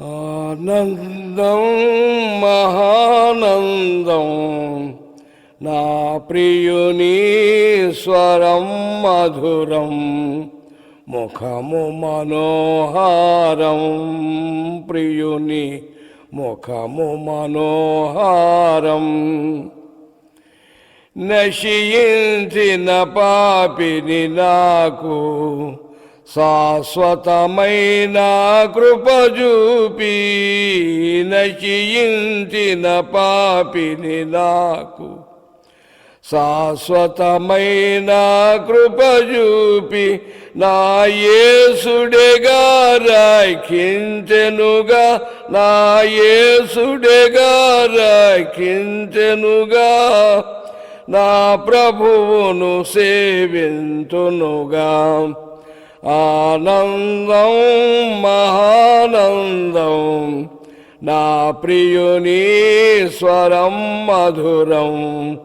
ఆనందం మహానందం. నా ప్రియుని స్వరం మధురం ముఖము మనోహారం. ప్రియుని ముఖము మనోహారం. నశించిన పాపిని నాకు శాశ్వతమైన కృపజూపి నశించిన పాపిని నాకు. శాశ్వతమైన కృపజూపి నా యేసుడేగా రాఖించెనుగా నా యేసుడేగా రాఖించెనుగా నా ప్రభువును సేవింతునుగా ఆనందం మహానందం. నా ప్రియుని స్వరం మధురం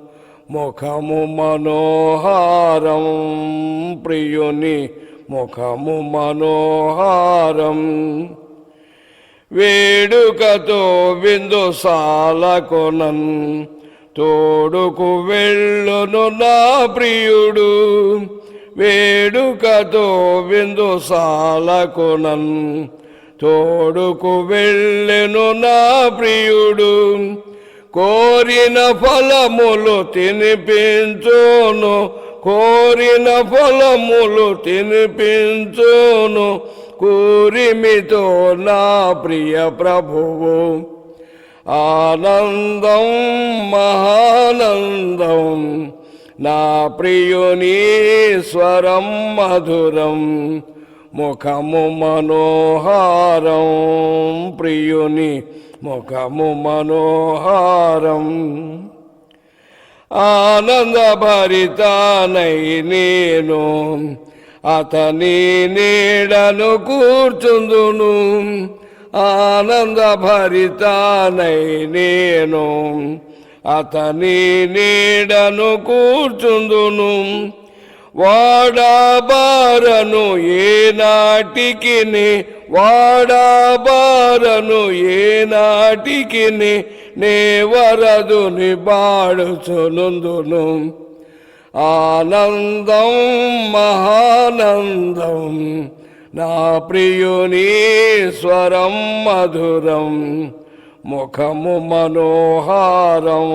ముఖము మనోహారం. ప్రియుని ముఖము మనోహారం. వేడుకతో విందు సాలకొనన్ తోడుకు వెళ్ళును నా ప్రియుడు. వేడుకతో విందు సాలకునన్. తోడుకు వెళ్ళెను నా ప్రియుడు కోరిన ఫలములు తినిపించును కోరిన ఫలములు తినిపించును కూరిమితో నా ప్రియ ప్రభువు. ఆనందం మహానందం నా ప్రియుని స్వరం మధురం ముఖము మనోహారం ప్రియుని ముఖము మనోహారం. ఆనందభరితానై నేను అతని నీడను కూర్చుందును ఆనందభరితానై నేను అతని నీడను కూర్చుందును. వాడాబారను ఏనాటికి వాడాబారను ఏనాటికి నే వరదుని బాడుచునుందును ఆనందం మహానందం నా ప్రియుని స్వరం మధురం. ముఖము మనోహారం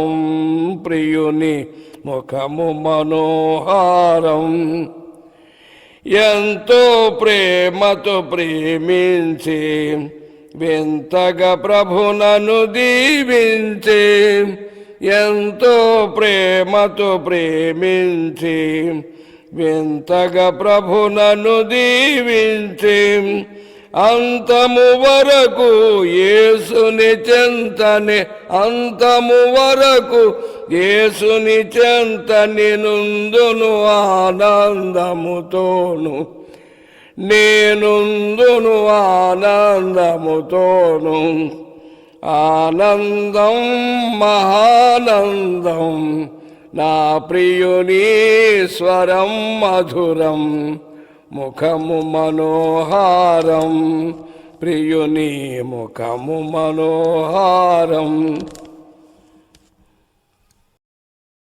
ప్రియుని ముఖము మనోహారం. ఎంతో ప్రేమతో ప్రేమించి వింతగా ప్రభునను దీవించి ఎంతో ప్రేమతో ప్రేమించి వింతగా ప్రభునను దీవించి అంతము వరకు యేసుని చెంతని అంతము వరకు ఏసుని చెంతని నుందును ఆనందముతోను. నేనుందును ఆనందముతోను. ఆనందం మహానందం నా ప్రియుని స్వరం మధురం. ముఖము మనోహారం. ప్రియుని ముఖము మనోహారం.